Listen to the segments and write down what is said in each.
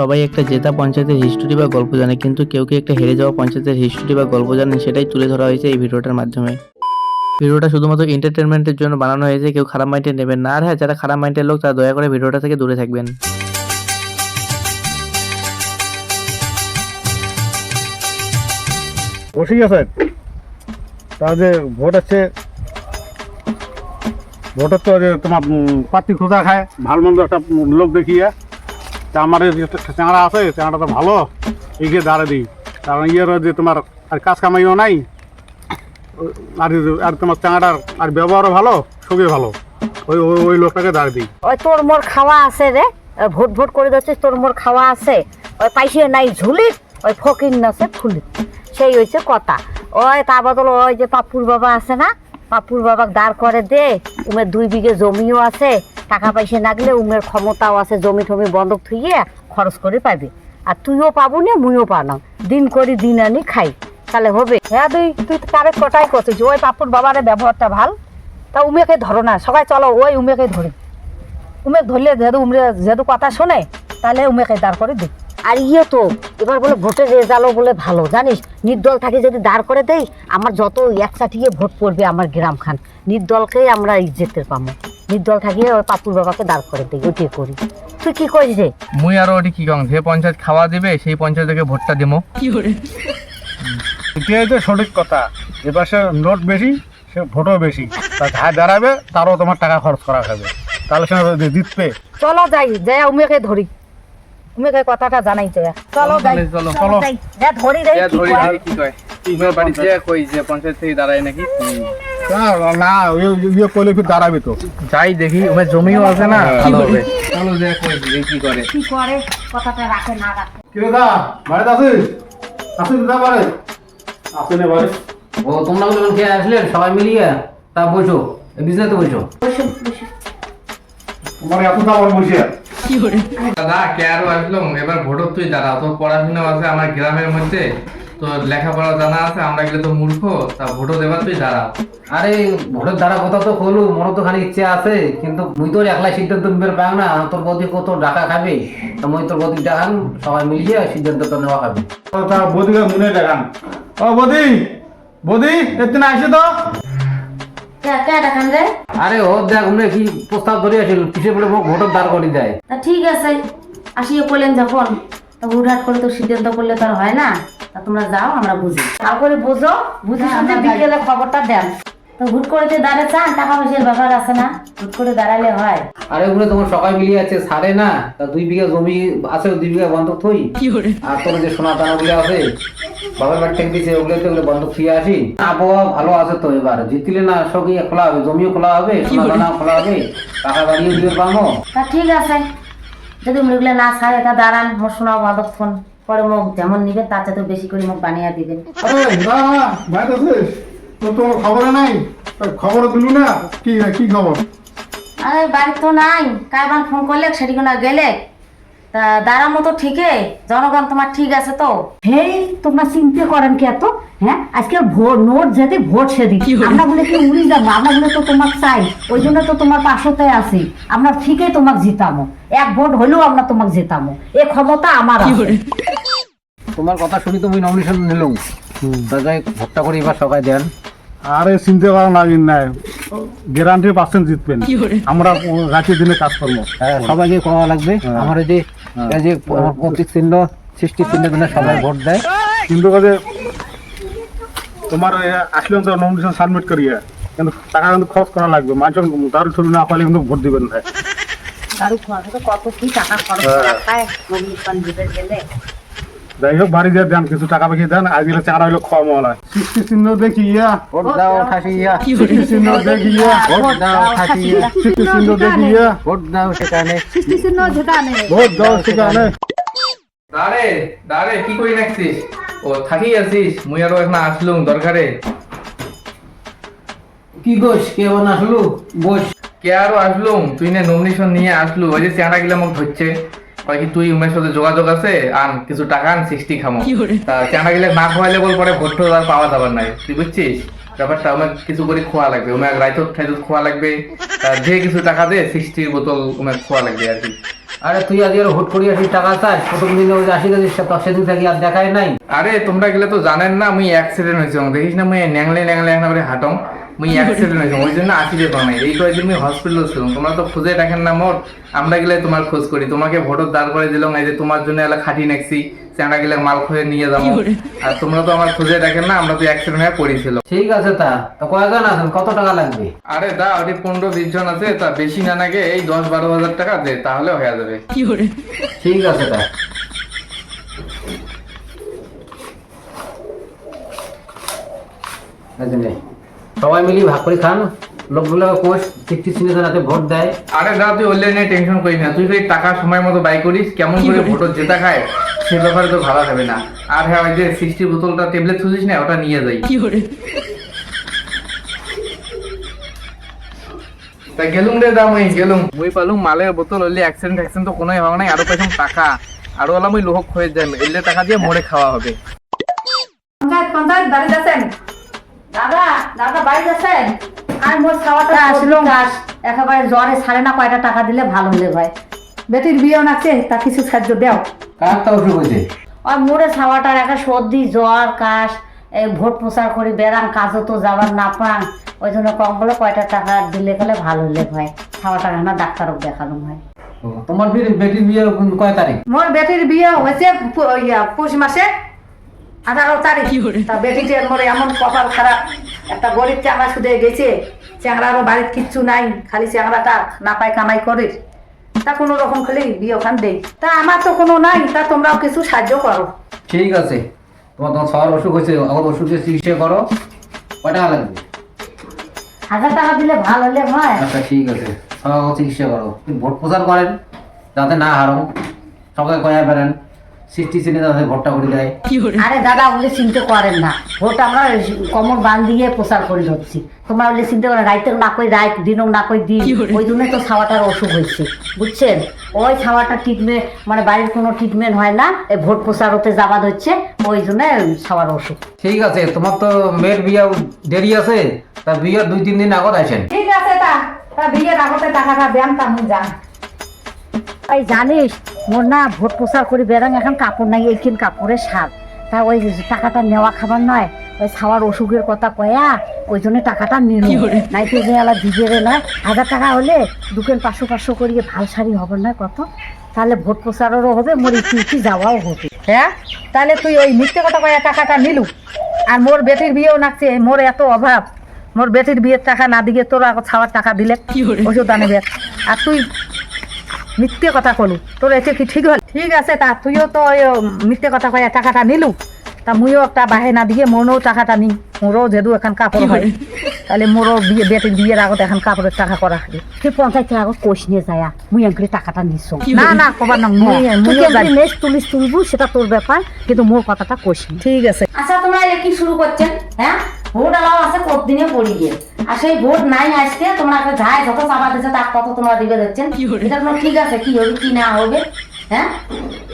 সবাই একটা জেতা পঞ্চায়েতের হিস্টোরি বা গল্প জানে, কিন্তু কেউ কেউ একটা হেরে যাওয়া পঞ্চায়েতের হিস্টোরি বা গল্প জানেন সেটাই তুলে ধরা হয়েছে এই ভিডিওটার মাধ্যমে। ভিডিওটা শুধুমাত্র এন্টারটেনমেন্টের জন্য বানানো হয়েছে, কেউ খারাপ মাইন্ডে নেবেন না। আর হ্যাঁ যারা খারাপ মাইন্ডের লোক, তারা দয়া করে ভিডিওটা থেকে দূরে থাকবেন। বসেই আছেন তা যে ভোট আছে, ভোটের তো তোমার পাতি খোঁজা খায়, ভালো মন্দ একটা লোক দেখিয়ে। এই যে আছে চাঁড়া তো ভালো। এগিয়ে দাঁড়া দিই। কারণ ইয়ের যে তোমার আর কাজ কামাইও নাই। আর আর তোমার চাঁড়ার আর ব্যবহারও ভালো, সবই ভালো। ওই, ওই- লোকটাকে দাঁড়া দিই। ওই তোর মোর খাওয়া আছে রে। ভোট ভোট করে দিচ্ছিস তোর মোর খাওয়া আছে। ওই পাইসে নাই ঝুলি ওই ফকির নাচে ফুলি সেই হয়েছে কথা। ওই তা বদল ওই যে পাপুর বাবা আছে না, পাপুর বাবাকে দাঁড় করে দে। উমের দুই বিঘে জমিও আছে। টাকা পয়সা নাগলে উমের ক্ষমতাও আছে, জমি টমি বন্ধক থুইয়ে খরচ করে পাবি আর তুইও পাবো না, মুইও পালাম দিন করি দিন আনি খাই। তাহলে হবে। হ্যাঁ তুই তুই কারে কটাই করছিস? ওই পাপুর বাবারে ব্যবহারটা ভালো। তা উমেকে ধরো না। সবাই চলো, ওই উমেকে ধরি। উমেক ধরলে যেহেতু উমরে যেহেতু কথা শোনে, তাহলে উমেকে দাঁড় করে দিই আর ইয়ে তো, এবার বলে ভোটের রেজাল্টও বলে ভালো। জানিস, নির্দল থাকে যদি দাঁড় করে দেই, আমার যত একসাথে ভোট পড়বে আমার গ্রাম খান নির্দলকেই আমরা ইজ্জতের পাবো নির্দল থাকিয়ে ওই পাপুর বাবাকে দাঁড় করে দিই ওইটাই করি? তুই কি করিস রে? মুই আরও ওটি কি কম যে পঞ্চায়েত খাওয়া দিবে সেই পঞ্চায়েতকে ভোটটা দেবো এটাই তো সঠিক কথা। সে নোট বেশি সে ভোটও বেশি। তা যাই দাঁড়াবে তারও তোমার টাকা খরচ করা হবে। তাহলে সে জিতবে। চলো যাই যাই উমেকে ধরি। উমেকে কথাটা জানাই চলো যাই। চলো, চলো। যা ধরি রে কি করে। কি কয়? বাড়িতে যে কই যে পঞ্চায়েত থেকে দাঁড়ায় নাকি? না, না ইয়ে- করলে ফির দাঁড়াবে তো। যাই দেখি জমিও আছে না। ভালো হবে। চলো দেখি কি করে। কি করে? কথাটা রাখে না রাখে। কি রে দা? বাড়িতে আছিস? আসিস দা বাড়ি? আসে না বাড়ি। ও তোমরা যখন খেয়ে আসলেন সবাই মিলিয়ে তা বসো বিজনেসে বসো। তোমার এত দাবার বসে। দাদা কে আরও আসলাম এবার ভোটর তুই দাঁড়া তোর পড়াশোনা আছে আমার গ্রামের মধ্যে। তো লেখাপড়া জানা আছে আমরা গেলে তো মূর্খ তা ভোটও দেবার তুই দাঁড়া। আরে ভোটের দ্বারা কথা তো কলু মনে তো খালি ইচ্ছে আছে কিন্তু মুই তোর একলা সিদ্ধান্ত নিবে পাও না তোর বদি কত টাকা খাবে? তা মুই তোর বদি ডাকান সবাই মিলিয়ে সিদ্ধান্ত তো নেওয়া খাবে তা বদিকে মনে দেখান। ও বদি! বদি এতে না আসে তো আরে ও দেখ উনি কি প্রস্তাব ধরে আসিল পিছিয়ে পড়ে মোক ভোটের দাঁড় করে দেয়। তা ঠিক আছে আসিয়ে বললেন যখন তা হুটহাট করে তো সিদ্ধান্ত করলে তো আর হয় না। তোমরা যাও আমরা বুঝি। ভালো করে বুঝো বুঝে শুনে বিকেলে খবরটা দেন। তো হুট করে যে দাঁড়ে চান টাকা পয়সার ব্যাপার আছে না হুট করে দাঁড়ালে হয়। আরে ওগুলো তোমার সবাই মিলিয়ে আছে সারে না। তা দুই বিঘা জমি আছে দুই বিঘা বন্ধক থই। আর তোর যে সোনা দানা গুলো আছে বাবার বাড়ি থেকে দিছে ওগুলো তো বন্ধক থুয়ে আসি। আবহাওয়া ভালো আছে তো এবার। জিতলে না সবই খোলা হবে জমিও খোলা হবে সোনা দানা খোলা হবে টাকা বাড়িয়ে দিবে পাবো তা ঠিক আছে। যদি মুরগলে না ছাড়ে তা দাঁড়ান মোর শোনাও বাদক্ষণ পরে মুখ যেমন নিবে তার চাইতে বেশি করে মুখ বানিয়ে দিবেন। আরে না তো তোর খবর নাই? খবর দিলু না? কি কি খবর? আরে বাড়ি তো নাই। কারবার ফোন করলে সেটি না গেলে। তা দাঁড়ার মতো ঠিকই জনগণ তোমার ঠিক আছে তো? হেই তোমরা চিন্তা করেন কি এত? হ্যাঁ? আজকে ভোট নোট যেতে ভোট সেদিন। আমরা বলে কি উড়ি যাব? আমরা বলে তো তোমাকে চাই। ওই জন্য তো তোমার পাশতে আছি। আমরা ঠিকই তোমাকে জিতামো এক ভোট হলেও আমরা তোমাকে জিতামো এ ক্ষমতা আমার তোমার কথা শুনি তুমি নমিনেশন নিলুম। ভোটটা করে এবার সবাই দেন। আরে চিন্তা করা লাগেন নাই গ্যারান্টি পার্সেন্ট জিতবেন। আমরা রাতের দিনে কাজ করব। হ্যাঁ সবাইকে করা লাগবে। আমার এই যে এই যে প্রতীক চিহ্ন সৃষ্টি চিহ্ন জন্য সবাই ভোট দেয়। কিন্তু কাজে তোমার আসলে তো নমিনেশন সাবমিট করিয়ে কিন্তু টাকা কিন্তু খরচ করা লাগবে। মানুষ দারু ছবি না পালে কিন্তু ভোট দিবেন না। দারু খরচ কত কি টাকা খরচ হ্যাঁ। করা হয় নমিনেশন দিতে গেলে যাই হোক বাড়ি দিয়ে দেন কিছু টাকা দেন আজ গেলে হইল খাওয়া মহলা। সৃষ্টি চিহ্ন দেখিয়া ভোট দাও ঠাসিয়া সৃষ্টি চিহ্ন দেখিয়া ভোট দাও সৃষ্টি চিহ্ন দেখিয়া ভোট দাও সেখানে। ভোট দাও সেখানে। দাঁড়ে দাঁড়ে কি করি রাখছিস? ও থাকি আছিস। মুই আরও এখন আসলুম দরকারে। কি গোস কে না আসলো বস। কে আরও আসলুম? তুই না নমিনেশন নিয়ে আসলু। ওই যে চেহারা গিলা মোক ধরছে। কি তুই উমের সাথে যোগাযোগ আছে? আন কিছু টাকা আন সৃষ্টি খামো। তা চেহারা গিলা না খোয়াইলে বল পরে ভোট আর পাওয়া যাবার নাই। তুই বুঝছিস? ব্যাপারটা আমার কিছু করে খোয়া লাগবে। ঠাইতত খোয়া লাগবে। যে কিছু টাকা দে সৃষ্টির বোতল উমের খোয়া লাগবে আর কি। আরে তুই আজ আর হুট করি আসিস টাকা চাস। প্রথম দিনে ওই যে আসি গেছিস সেদিন থেকে আর দেখাই নাই। আরে তোমরা গেলে তো জানেন না আমি অ্যাক্সিডেন্ট হয়েছে। দেখিস না মুই ন্যাংলে ন্যাংলে একটা করে হাঁটং। মুই অ্যাক্সিডেন্ট হয়েছে ওই জন্য এই কয়েকদিন মুই হসপিটাল ছিলাম তোমরা তো খুঁজে রাখেন না মোর আমরা গেলে তোমার খোঁজ করি। তোমাকে ভোটর দাঁড় করে দিলাম এই যে তোমার জন্য এলা খাটি গেলে মাল খুঁজে নিয়ে যাব। আর তোমরা তো আমার খুঁজে রাখেন না আমরা তো অ্যাক্সিডেন্ট হয়ে পড়েছিল ঠিক আছে তা তো কয়জন আছেন? কত টাকা লাগবে? আরে দা ওটি পনেরো বিশ জন আছে তা বেশি না নাগে এই দশ বারো হাজার টাকা দে তাহলে হয়ে যাবে। ঠিক আছে তা। নে। সবাই মিলি ভাগ করে খান। লোকগুলো কোষ চিঠি চিনে হাতে ভোট দেয়। আরে দা তুই ওলে নিয়ে টেনশন করিস না। তুই যদি টাকা সময় মতো বাই করিস কেমন করে ভোটর জেতা খায় সে ব্যাপারে তো ভালো হবে না। আর হ্যাঁ ওই যে সিক্সটি বোতলটা টেবলেট খুঁজিস না ওটা নিয়ে যাই। কি করে তা গেলুম রে দাম ওই গেলুম। মুই পালুম মালের বোতল হলে অ্যাক্সিডেন্ট অ্যাক্সিডেন্ট তো কোনো হবে নাই আরও পেছন টাকা। আরও হলাম ওই লোহক হয়ে যায় এলে টাকা দিয়ে মোড়ে খাওয়া হবে। পঞ্চায়েত পঞ্চায়েত বাড়ি যাচ্ছেন দাদা দাদা বাড়ি যাচ্ছেন আর মোর খাওয়াটা আসলো। একেবারে জ্বরে ছাড়ে না কয়টা টাকা দিলে ভালো হলে ভাই। বেটির বিয়ে নাচে তা কিছু সাহায্য দাও। কার তো অসুখ হয়েছে? আর মোরে ছাওয়াটার একটা সর্দি জ্বর কাশ এই ভোট প্রচার করি বেড়ান কাজও তো যাবার না পান ওই জন্য কম বলে কয়টা টাকা দিলে গেলে ভালো হলে ভাই। ছাওয়াটা না ডাক্তারও দেখানো ভাই। তোমার বেটির বিয়ে কয় তারিখ? মোর বেটির বিয়ে হয়েছে পৌষ মাসে। আঠারো তারিখ। তা বেটিটার মোর এমন কপাল খারাপ। একটা গরিব চ্যাংড়া শুধু গেছে চ্যাংড়ারও বাড়ির কিচ্ছু নাই খালি চ্যাংড়াটা না পায় কামাই করে। তা কোনো রকম খালি বিয়ে ওখান দেই। তা আমার তো কোনো নাই তা তোমরাও কিছু সাহায্য করো। ঠিক আছে। তোমার তোমার সবার অসুখ হয়েছে আমার ওষুধের চিকিৎসা করো। কয় টাকা লাগবে? হাজার টাকা দিলে ভালো হলে ভাই আচ্ছা ঠিক আছে। সবার চিকিৎসা করো। ভোট প্রচার করেন যাতে না হারো সবাই কয়া বেড়েন। সৃষ্টি ভোটটা করে দেয়। আরে দাদা ওগুলো চিন্তা করেন না। ভোট আমরা কমর বান দিয়ে প্রচার করে ধরছি। তোমরা ওগুলো চিন্তা করেন রাইতে না কই রাত দিনও না কই দিন। ওই জন্য তো ছাওয়াটার অসুখ হয়েছে বুঝছেন? ওই ছাওয়াটা ট্রিটমেন্ট মানে বাড়ির কোনো ট্রিটমেন্ট হয় না এই ভোট প্রচার হতে যাবাদ হচ্ছে ওই জন্য ছাওয়ার অসুখ। ঠিক আছে তোমার তো মেয়ের বিয়ে দেরি আছে তা বিয়ের দুই তিন দিন আগত আসেন ঠিক আছে তা তা বিয়ের আগতে টাকাটা দেন তা যান এই জানিস মোর না ভোট প্রচার করি বেড়াং এখন কাপড় নাই এইখান কাপড়ের সার। তা ওই টাকাটা নেওয়া খাবার নয় ওই খাওয়ার অসুখের কথা কয়া ওই জন্য টাকাটা নিল নাই তো আলা দিবে নয় হাজার টাকা হলে দুকেন পাঁচশো পাঁচশো করিয়ে ভালো শাড়ি হবে না কত? তাহলে ভোট প্রচারেরও হবে মোর ইতি যাওয়াও হবে। হ্যাঁ? তাহলে তুই ওই মিথ্যে কথা কয়া টাকাটা নিলু। আর মোর বেটির বিয়েও নাচছে মোর এত অভাব। মোর বেটির বিয়ের টাকা না দিয়ে তোর ছাওয়ার টাকা দিলে। ওষুধ আনবে আর তুই মিথ্যে কথা কলু। তোর এতে কি ঠিক হল? ঠিক আছে তা তুইও তো মিথ্যে কথা কয়ে টাকাটা নিলু। তা মুইও একটা বাহে না দিয়ে মোরও টাকাটা নি মোরও যেহেতু এখন কাপড় হয়। তাহলে মোরও বিয়ে বেটির বিয়ের আগত এখন কাপড়ের টাকা করা হবে তুই পঞ্চায়েতের আগত কোষ নিয়ে যায়? মুই এগুলি টাকাটা নিচ্ছ না না কবার না মুই। মুই নেক্সট তুলিস তুলবু সেটা তোর ব্যাপার কিন্তু মোর কথাটা কোষ ঠিক আছে। আচ্ছা তোমরা কি শুরু করছেন? হ্যাঁ? ভোট আলাও আছে কতদিনে পড়ি গিয়ে? আর সেই ভোট নাই আজকে তোমরা একটা যায় যত চাপা দিচ্ছে তার কত তোমরা দিবে দিচ্ছেন এটা কোনো ঠিক আছে কি হবে কি না হবে? হ্যাঁ?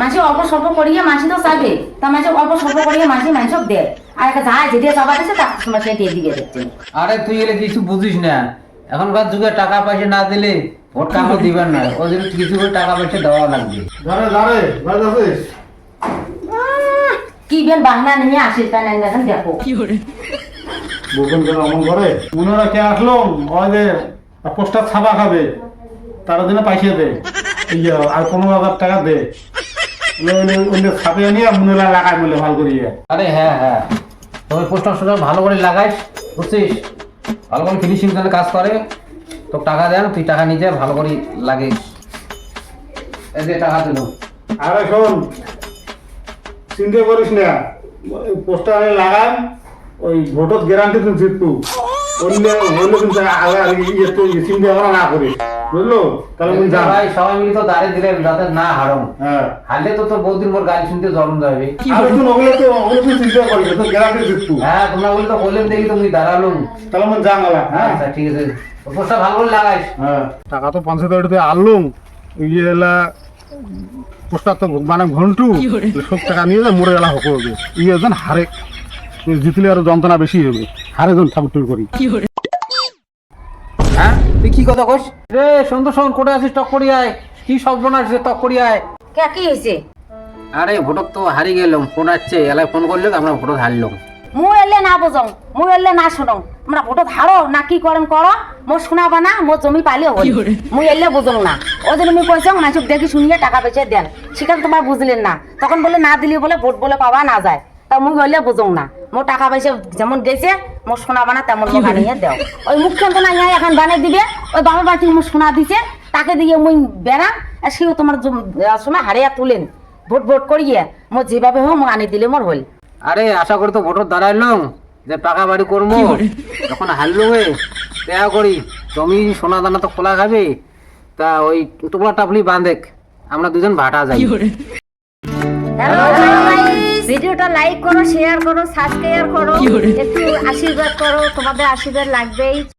মাসি অল্প স্বল্প করিয়ে মাসি তো চাবে। তা মাসি অল্প স্বল্প করিয়ে মাসি মানুষ দেয় আর একটা যেদিকে চাপা দিচ্ছে তার তোমরা সেই দিয়ে দিকে দিচ্ছেন আরে তুই এলে কিছু বুঝিস না। এখনকার যুগে টাকা পয়সা না দিলে ভোট কামও দিবেন না। ওই জন্য কিছু করে টাকা পয়সা দেওয়া লাগবে। দাঁড়ে বাড়ি যাচ্ছিস কি বেন বাহানা নিয়ে আসিস তাই না দেখো। বলবেন কেন অমন করে? মনে কে আসলো? যে পোস্টার ছাপা খাবে। তার জন্য পয়সা দে ইয়ে আর পনেরো হাজার টাকা দে। ছাপে নিয়ে লাগাই বলে ভালো করিয়ে। আরে হ্যাঁ হ্যাঁ। পোস্টার সোস্টার ভালো করে লাগাইস বুঝছিস? ভালো করে ফিনিশিং কাজ করে। তো টাকা দেন তুই টাকা নিয়ে যা ভালো করে লাগিস। এই যে টাকা দিল আরে শোন চিন্তা করিস না। পোস্টার লাগাম ওই ভোটত গ্যারান্টি তুই জিতবু। অন্য হইলে কিন্তু আগে আগে ইয়ে তুই চিন্তা করা না করিস বুঝলো? তাহলে মুই যাম ভাই সবাই মিলে তো দাঁড়িয়ে দিলে যাতে না হারম হ্যাঁ। হারলে তো তোর বহুদিন মোর গাড়ি শুনতে জলম যাবে আর তুই ওগুলো তো ওগুলো তুই চিন্তা তোর গ্যারান্টি জিতবু। হ্যাঁ তোমরা বলি তো বললেন দেখি তুমি দাঁড়ালুম তাহলে মুই যাম আলা হ্যাঁ। আচ্ছা ঠিক আছে। ভালো করে লাগাইস। হ্যাঁ। টাকা তো পঞ্চায়েত বাড়িতে আনলুম। ইয়ে এলা পোস্টার তো মানে ঘন্টু। সব টাকা নিয়ে যা মরে গেলা হক ইয়ে যেন হারে জিতলে আরও যন্ত্রণা বেশি হবে। হারে যেন ঠাকুর টুর করি। হ্যাঁ? তুই কি কথা কস? রে শোন কোটে আছিস টক করি আয় কি কি সর্বনাশ যে তক করিয়ায় কে কি হয়েছে? আরে ভোটক তো হারিয়ে গেলাম ফোন আসছে এলাই ফোন করলে তো আমরা ভোটক হারলাম। মুই এলে না বোঝং মুই এলে না শোনো তোমরা ভোটো ধারো না কি করেন করো মোর শোনাবা না মোর জমি পালি হল মুই এলে বুঝং না। ওই জন্য মুই কইছং মানুষ দেখি শুনিয়ে টাকা পয়সা দেন। সেখানে তোমার বুঝলেন না। তখন বলে না দিলি বলে ভোট বলে পাওয়া না যায়। তা মুই হইলে বুঝং না। মোর টাকা পয়সা যেমন গেছে মোর সোনা না তেমন বানিয়ে দেও। ওই মুখ্যন্ত না ইয়া এখন বানিয়ে দিবে ওই বাবা বাড়ি থেকে মোর সোনা দিছে তাকে দিয়ে মুই বেড়া আর সেও তোমার জম- সময় হারিয়া তুলেন। ভোট ভোট করিয়ে মোর যেভাবে হোক মোক আনি দিলে মোর হল। আরে আশা করি তো ভোটর দাঁড়াইলাম যে পাকা বাড়ি করব যখন হারলো হয়ে দেয়া করি জমি সোনা দানা তো খোলা খাবে তা ওই টুকরা টাপলি বাঁধেক আমরা দুজন ভাটা যাই। হ্যালো ভিডিওটা লাইক করো শেয়ার করো সাবস্ক্রাইব করো? একটু আশীর্বাদ করো তোমাদের আশীর্বাদ লাগবেই।